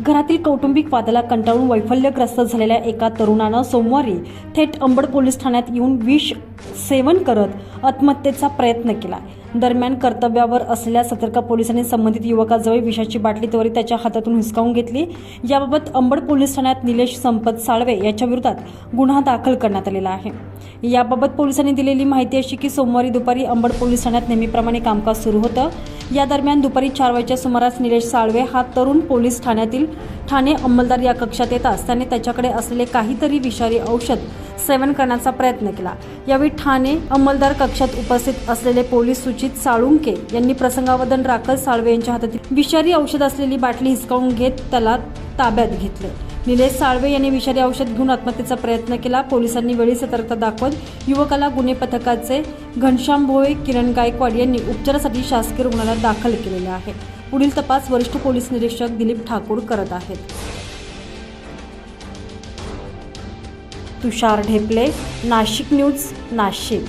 घरातील कौटुंबिक वादाला कंटाळून वैफल्यग्रस्त झालेल्या एका तरुणानं सोमवारी थेट अंबड पोलीस ठाण्यात येऊन विष सेवन करत आत्महत्येचा प्रयत्न केला. दरम्यान कर्तव्यावर असलेल्या सतर्क पोलिसांनी संबंधित युवकाजवळ विषाची बाटली त्वरित त्याच्या हातातून हिसकावून घेतली. याबाबत अंबड पोलीस ठाण्यात निलेश संपत साळवे याच्या विरोधात गुन्हा दाखल करण्यात आलेला आहे. याबाबत पोलिसांनी दिलेली माहिती अशी की सोमवारी दुपारी अंबड पोलीस ठाण्यात नेहमीप्रमाणे कामकाज सुरू होतं. या दरम्यान दुपारी चार वाजेच्या सुमारास निलेश साळवे हा तरुण पोलीस ठाण्यातील ठाणे अंमलदार या कक्षात येताच त्याने त्याच्याकडे असलेले काहीतरी विषारी औषध सेवन करण्याचा प्रयत्न केला. यावेळी ठाणे अंमलदार कक्ष कक्षात उपस्थित असलेले पोलीस सुचित साळुंके यांनी प्रसंगावधान राखत साळवे यांच्या हातातील विषारी औषध असलेली बाटली हिसकावून घेत त्याला ताब्यात घेतले. निलेश साळवे यांनी विषारी औषध घेऊन आत्महत्येचा प्रयत्न केला. पोलिसांनी वेळी सतर्कता दाखवत युवकाला गुन्हे पथकाचे घनश्याम भोळे किरण गायकवाड यांनी उपचारासाठी शासकीय रुग्णालयात दाखल केलेले आहे. पुढील तपास वरिष्ठ पोलीस निरीक्षक दिलीप ठाकूर करत आहेत. तुषार ढेपले नाशिक न्यूज नाशिक.